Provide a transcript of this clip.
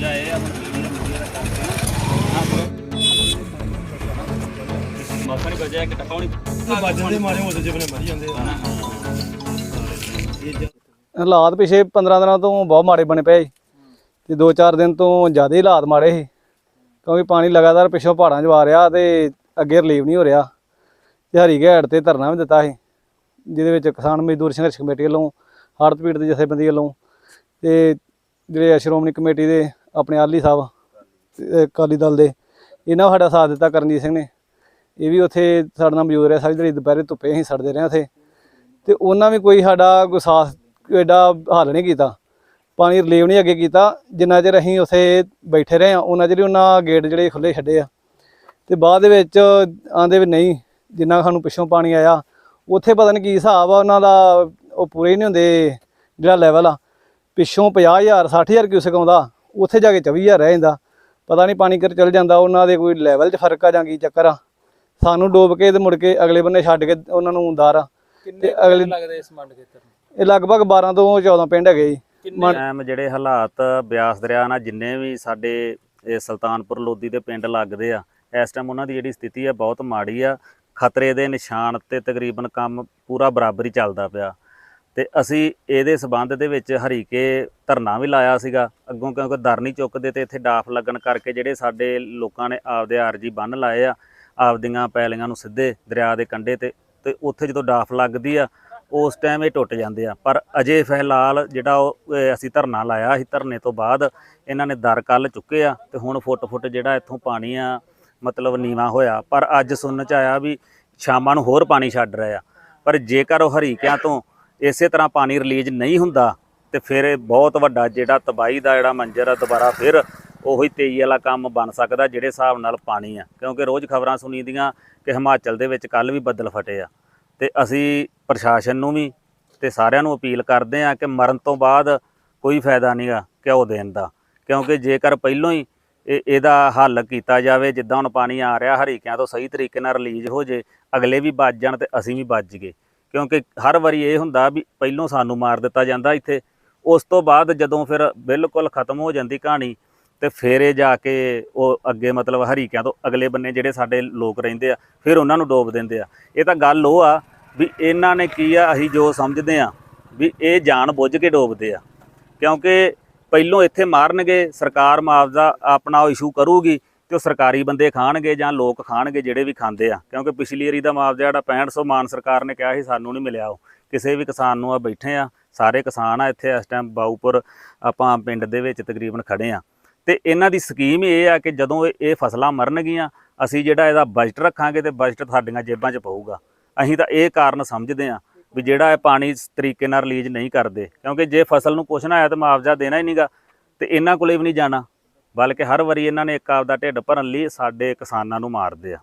ਲਿਆਏ ਆ ਹੁਣ ਕੀ ਮੁੰਡੇ ਦਾ ਕਰਕੇ ਮੌਕਾ ਨਹੀਂ ਬਚਿਆ ਕਿ ਟਕਾਉਣੀ ਵੱਜਦੇ ਮਾਰੇ ਹੋ ਜਿਵੇਂ ਮਰੀ ਜਾਂਦੇ ਹਾਲਾਤ ਪਿਛੇ 15 ਦਿਨਾਂ ਤੋਂ ਬਹੁਤ ਮਾੜੇ ਬਣੇ ਪਏ ਸੀ ਤੇ 2-4 ਦਿਨ ਤੋਂ ਜ਼ਿਆਦਾ ਹੀ ਹਾਲਾਤ ਮਾੜੇ ਸੀ। ਕਿਉਂਕਿ ਪਾਣੀ ਲਗਾਤਾਰ ਪਿਛੋਂ ਪਹਾੜਾਂ 'ਚ ਆ ਰਿਹਾ ਤੇ ਅੱਗੇ ਰਿਲੀਵ ਨਹੀਂ ਹੋ ਰਿਹਾ। ਤੇ ਹਰੀ ਘੈੜ ਤੇ ਧਰਨਾ ਵੀ ਦਿੱਤਾ ਸੀ, ਜਿਹਦੇ ਵਿੱਚ ਕਿਸਾਨ ਮਜ਼ਦੂਰ ਸੰਘਰਸ਼ ਕਮੇਟੀ ਵੱਲੋਂ ਹੜ੍ਹ ਪੀੜਤ ਜਥੇਬੰਦੀ ਵੱਲੋਂ ਤੇ ਜਿਹੜੇ ਸ਼੍ਰੋਮਣੀ ਕਮੇਟੀ ਦੇ, ਆਪਣੇ ਆਲੀ ਸਾਹਿਬ ਤੇ ਅਕਾਲੀ ਦਲ ਦੇ, ਇਹਨਾਂ ਸਾਡਾ ਸਾਥ ਦਿੱਤਾ ਕਰਨਜੀਤ ਸਿੰਘ ਨੇ। ਇਹ ਵੀ ਉੱਥੇ ਸਾਡੇ ਨਾਲ ਮੌਜੂਦ ਰਿਹਾ, ਸਾਰੀ ਦਿਹਾੜੀ ਦੁਪਹਿਰੇ ਧੁੱਪੇ ਅਸੀਂ ਸੜਦੇ ਰਹੇ ਉੱਥੇ। ਤੇ ਉਹਨਾਂ ਵੀ ਕੋਈ ਸਾਡਾ ਕੋਈ ਸਾਥ, ਐਡਾ ਹੱਲ ਨਹੀਂ ਕੀਤਾ। ਪਾਣੀ ਰਿਲੀਵ ਨਹੀਂ ਅੱਗੇ ਕੀਤਾ। ਜਿੰਨਾ ਚਿਰ ਅਸੀਂ ਉੱਥੇ ਬੈਠੇ ਰਹੇ ਆ ਉਹਨਾਂ ਚਿਰ ਹੀ ਉਹਨਾਂ ਗੇਟ ਜਿਹੜੇ ਖੁੱਲੇ ਛੱਡੇ ਆ। ਤੇ ਬਾਅਦ ਦੇ ਵਿੱਚ ਆਂਦੇ ਵੀ ਨਹੀਂ, ਜਿੰਨਾ ਸਾਨੂੰ ਪਿੱਛੋਂ ਪਾਣੀ ਆਇਆ, ਉੱਥੇ ਪਤਾ ਨਹੀਂ ਕੀ ਹਿਸਾਬ ਆ, ਉਹਨਾਂ ਦਾ ਉਹ ਪੂਰੇ ਨਹੀਂ ਹੁੰਦੇ ਜਿਹੜਾ ਲੈਵਲ ਆ। ਪਿੱਛੋਂ 50000 60000 ਕਿਊਸਕ ਆਉਂਦਾ ਉੱਥੇ ਜਾ ਕੇ 24000 ਰਹਿ ਜਾਂਦਾ। ਪਤਾ ਨਹੀਂ ਪਾਣੀ ਕਰ ਚਲ ਜਾਂਦਾ ਉਹਨਾਂ ਦੇ ਕੋਈ ਲੈਵਲ 'ਚ ਫ਼ਰਕ ਆ ਜਾਂ ਕੀ ਚੱਕਰ ਆ। ਸਾਨੂੰ ਡੋਬ ਕੇ ਤੇ ਮੁੜ ਕੇ ਅਗਲੇ ਬੰਨੇ ਛੱਡ ਕੇ ਉਹਨਾਂ ਨੂੰ ਦਾਰ ਆ। ਤੇ ਅਗਲੇ ਲੱਗਦੇ ਇਸ ਮੰਡ ਖੇਤਰ ਨੂੰ? ਇਹ ਲਗਭਗ 12 ਤੋਂ 14 ਪਿੰਡ ਹੈਗੇ ਜੀ। ਟਾਈਮ ਜਿਹੜੇ ਹਾਲਾਤ ਬਿਆਸ ਦਰਿਆ ਨਾਲ ਜਿੰਨੇ ਵੀ ਸਾਡੇ ਇਹ ਸੁਲਤਾਨਪੁਰ ਲੋਧੀ ਦੇ ਪਿੰਡ ਲੱਗਦੇ ਆ ਇਸ ਟਾਈਮ ਉਹਨਾਂ ਦੀ ਜਿਹੜੀ ਸਥਿਤੀ ਆ ਬਹੁਤ ਮਾੜੀ ਆ। ਖਤਰੇ ਦੇ ਨਿਸ਼ਾਨ ਤੇ ਤਕਰੀਬਨ ਕੰਮ ਪੂਰਾ ਬਰਾਬਰ ਹੀ ਚੱਲਦਾ ਪਿਆ। ਤੇ ਅਸੀਂ ਇਹਦੇ ਸਬੰਧ ਦੇ ਵਿੱਚ ਹਰੀਕੇ ਧਰਨਾ ਵੀ ਲਾਇਆ ਸੀਗਾ। ਅੱਗੋਂ ਕਿਉਂਕਿ ਦਰ ਨਹੀਂ ਚੁੱਕਦੇ ਤੇ ਇੱਥੇ ਡਾਫ ਲੱਗਣ ਕਰਕੇ ਜਿਹੜੇ ਸਾਡੇ ਲੋਕਾਂ ਨੇ ਆਪਦੇ ਆਰਜੀ ਬੰਨ ਲਾਏ ਆ, ਆਪਦੀਆਂ ਪੈਲੀਆਂ ਨੂੰ ਸਿੱਧੇ ਦਰਿਆ ਦੇ ਕੰਢੇ ਤੇ ਤੇ ਉੱਥੇ ਜਦੋਂ ਡਾਫ ਲੱਗਦੀ ਆ, ਉਸ ਟਾਈਮ ਇਹ ਟੁੱਟ ਜਾਂਦੇ ਆ। ਪਰ ਅਜੇ ਫਿਲਹਾਲ ਜਿਹੜਾ ਉਹ ਅਸੀਂ ਧਰਨਾ ਲਾਇਆ ਸੀ ਧਰਨੇ ਤੋਂ ਬਾਅਦ, ਇਹਨਾਂ ਨੇ ਦਰ ਕੱਲ ਚੁੱਕੇ ਆ ਤੇ ਹੁਣ ਫੁੱਟ ਫੁੱਟ ਜਿਹੜਾ ਇੱਥੋਂ ਪਾਣੀ ਆ, ਮਤਲਬ ਨੀਵਾ ਹੋਇਆ। ਪਰ ਅੱਜ ਸੁਣਨ ਚ ਆਇਆ ਵੀ ਸ਼ਾਮਾਂ ਨੂੰ ਹੋਰ ਪਾਣੀ ਛੱਡ ਰਿਹਾ ਪਰ ਜੇਕਰ ਉਹ ਹਰੀਕਿਆਂ ਤੋਂ ਇਸੇ ਤਰ੍ਹਾਂ ਪਾਣੀ ਰਿਲੀਜ਼ ਨਹੀਂ ਹੁੰਦਾ ਤੇ ਫਿਰ ਇਹ ਬਹੁਤ ਵੱਡਾ ਜਿਹੜਾ ਤਬਾਹੀ ਦਾ ਜਿਹੜਾ ਮੰਜ਼ਰ ਆ ਦੁਬਾਰਾ ਫਿਰ ਉਹੀ 23 ਵਾਲਾ ਕੰਮ ਬਣ ਸਕਦਾ ਜਿਹੜੇ ਹਿਸਾਬ ਨਾਲ ਪਾਣੀ ਆ। ਕਿਉਂਕਿ ਰੋਜ਼ ਖਬਰਾਂ ਸੁਣੀਦੀਆਂ ਕਿ ਹਿਮਾਚਲ ਦੇ ਵਿੱਚ ਕੱਲ ਵੀ ਬੱਦਲ ਫਟੇ ਆ। ਤੇ ਅਸੀਂ ਪ੍ਰਸ਼ਾਸਨ ਨੂੰ ਵੀ ਤੇ ਸਾਰਿਆਂ ਨੂੰ ਅਪੀਲ ਕਰਦੇ ਆ ਕਿ ਮਰਨ ਤੋਂ ਬਾਅਦ ਕੋਈ ਫਾਇਦਾ ਨਹੀਂਗਾ ਘਿਓ ਦੇਣ ਦਾ। ਕਿਉਂਕਿ ਜੇਕਰ ਪਹਿਲੋਂ ਹੀ ਇਹਦਾ ਹੱਲ ਕੀਤਾ ਜਾਵੇ, ਜਿੱਦਾਂ ਹੁਣ ਪਾਣੀ ਆ ਰਿਹਾ ਹਰੀਕਿਆਂ ਤੋਂ ਸਹੀ ਤਰੀਕੇ ਨਾਲ ਰਿਲੀਜ਼ ਹੋ ਜੇ, ਅਗਲੇ ਵੀ ਬਚ ਜਾਣ ਤੇ ਅਸੀਂ ਵੀ ਬਚ ਜੀਏ ਕਿਉਂਕਿ ਹਰ ਵਾਰੀ ਇਹ ਹੁੰਦਾ ਵੀ ਪਹਿਲੋਂ ਸਾਨੂੰ ਮਾਰ ਦਿੱਤਾ ਜਾਂਦਾ ਇੱਥੇ। ਉਸ ਤੋਂ ਬਾਅਦ ਜਦੋਂ ਫਿਰ ਬਿਲਕੁਲ ਖਤਮ ਹੋ ਜਾਂਦੀ ਕਹਾਣੀ ਤੇ ਫਿਰ ਇਹ ਜਾ ਕੇ ਉਹ ਅੱਗੇ ਮਤਲਬ ਹਰੀਕਿਆਂ ਤੋਂ ਅਗਲੇ ਬੰਨੇ ਜਿਹੜੇ ਸਾਡੇ ਲੋਕ ਰਹਿੰਦੇ ਆ, ਫਿਰ ਉਹਨਾਂ ਨੂੰ ਡੋਬ ਦਿੰਦੇ ਆ। ਇਹ ਤਾਂ ਗੱਲ ਉਹ ਆ ਵੀ ਇਹਨਾਂ ਨੇ ਕੀ ਆ, ਅਸੀਂ ਜੋ ਸਮਝਦੇ ਆ ਵੀ ਇਹ ਜਾਣ ਬੁੱਝ ਕੇ ਡੋਬਦੇ ਆ। ਕਿਉਂਕਿ ਪਹਿਲੋਂ ਇੱਥੇ ਮਾਰਨਗੇ, ਸਰਕਾਰ ਮੁਆਵਜ਼ਾ ਆਪਣਾ ਉਹ ਇਸ਼ੂ ਕਰੂਗੀ ਤੇ ਉਹ ਸਰਕਾਰੀ ਬੰਦੇ ਖਾਣਗੇ ਜਾਂ ਲੋਕ ਖਾਣਗੇ ਜਿਹੜੇ ਵੀ ਖਾਂਦੇ ਆ। ਕਿਉਂਕਿ ਪਿਛਲੀ ਵਾਰੀ ਦਾ ਮੁਆਵਜ਼ਾ ਜਿਹੜਾ 6500 ਮਾਨ ਸਰਕਾਰ ਨੇ ਕਿਹਾ ਸੀ, ਸਾਨੂੰ ਨਹੀਂ ਮਿਲਿਆ ਉਹ। ਕਿਸੇ ਵੀ ਕਿਸਾਨ ਨੂੰ ਆ ਬੈਠੇ ਆ, ਸਾਰੇ ਕਿਸਾਨ ਆ ਇੱਥੇ ਇਸ ਟਾਈਮ ਬਾਊਪੁਰ ਆਪਾਂ ਪਿੰਡ ਦੇ ਵਿੱਚ ਤਕਰੀਬਨ ਖੜੇ ਆ। ਤੇ ਇਹਨਾਂ ਦੀ ਸਕੀਮ ਇਹ ਆ ਕਿ ਜਦੋਂ ਇਹ ਫਸਲਾਂ ਮਰਨਗੀਆਂ, ਅਸੀਂ ਜਿਹੜਾ ਇਹਦਾ ਬਜਟ ਰੱਖਾਂਗੇ ਤੇ ਬਜਟ ਸਾਡੀਆਂ ਜੇਬਾਂ 'ਚ ਪਊਗਾ। ਅਸੀਂ ਤਾਂ ਇਹ ਕਾਰਨ ਸਮਝਦੇ ਆ ਵੀ ਜਿਹੜਾ ਇਹ ਪਾਣੀ ਤਰੀਕੇ ਨਾਲ ਰਿਲੀਜ਼ ਨਹੀਂ ਕਰਦੇ। ਕਿਉਂਕਿ ਜੇ ਫਸਲ ਨੂੰ ਕੁਛ ਨਾ ਆਇਆ ਤਾਂ ਮੁਆਵਜ਼ਾ ਦੇਣਾ ਹੀ ਨਹੀਂਗਾ ਤੇ ਇਹਨਾਂ ਕੋਲੇ ਵੀ ਨਹੀਂ ਜਾਣਾ। ਬਲਕਿ ਹਰ ਵਾਰੀ ਇਹਨਾਂ ਨੇ ਇੱਕ ਆਪਦਾ ਢਿੱਡ ਭਰਨ ਲਈ ਸਾਡੇ ਕਿਸਾਨਾਂ ਨੂੰ ਮਾਰਦੇ ਆ।